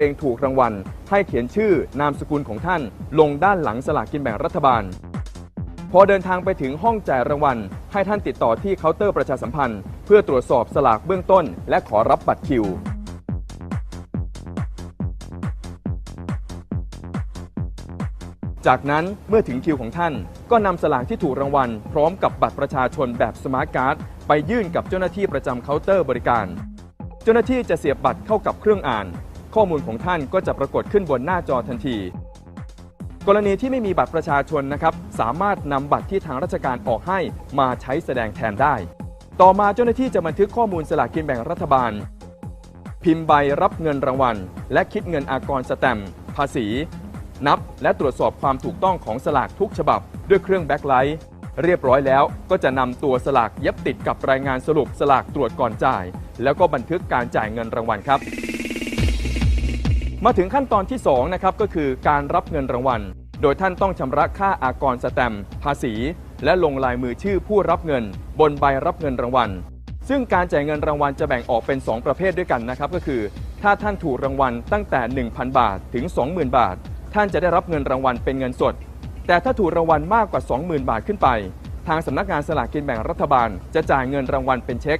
เองถูกรางวัล ให้เขียนชื่อนามสกุลของท่าน ลงด้านหลังสลากกินแบ่งรัฐบาล พอเดินทางไปถึงห้องจ่ายรางวัล ให้ท่านติดต่อที่เคาน์เตอร์ประชาสัมพันธ์ เพื่อตรวจสอบสลากเบื้องต้น และขอรับบัตรคิว จากนั้นเมื่อถึงคิวของท่าน ก็นำสลากที่ถูกรางวัล พร้อมกับบัตรประชาชนแบบสมาร์ทการ์ดไปยื่นกับเจ้าหน้าที่ประจำเคาน์เตอร์บริการ เจ้าหน้าที่จะเสียบบัตรเข้ากับเครื่องอ่าน ข้อมูลของท่านก็จะปรากฏขึ้นบนหน้าจอทันที กรณีที่ไม่มีบัตรประชาชนนะครับ สามารถนำบัตรที่ทางราชการออกให้มาใช้แสดงแทนได้ ต่อมาเจ้าหน้าที่จะบันทึกข้อมูลสลากกินแบ่งรัฐบาล พิมพ์ใบรับเงินรางวัล และคิดเงินอากรสแตมป์ภาษี นับ และตรวจสอบความถูกต้องของสลากทุกฉบับ ด้วยเครื่องแบ็คไลท์เรียบร้อยแล้วก็จะนำตัวสลากเย็บติดกับรายงานสรุปสลากตรวจก่อนจ่าย แล้วก็บันทึกการจ่ายเงินรางวัลครับ มาถึงขั้นตอนที่2นะครับก็คือการรับเงินรางวัล โดยท่านต้องชำระค่าอากรสแตมภาษี และลงลายมือชื่อผู้รับเงิน บนใบรับเงินรางวัล ซึ่งการจ่ายเงินรางวัลจะแบ่งออกเป็น 2 ประเภทด้วยกันนะครับก็คือ ถ้าท่านถูกรางวัลตั้งแต่ 1,000 บาทถึง 20,000 บาท ท่านจะได้รับเงินรางวัลเป็นเงินสด แต่ถ้าถูกรางวัลมากกว่า 20,000 บาทขึ้นไป ทางสำนักงานสลากกินแบ่งรัฐบาล จะจ่ายเงินรางวัลเป็นเช็ค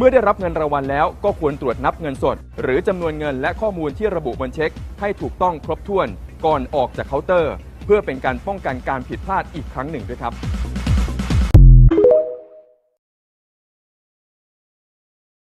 เมื่อได้รับเงินรางวัลแล้วก็ควรตรวจนับเงินสด หรือจำนวนเงินและข้อมูลที่ระบุบนเช็ค ให้ถูกต้องครบถ้วน ก่อนออกจากเคาน์เตอร์ เพื่อเป็นการป้องกันการผิดพลาดอีกครั้งหนึ่งด้วยครับ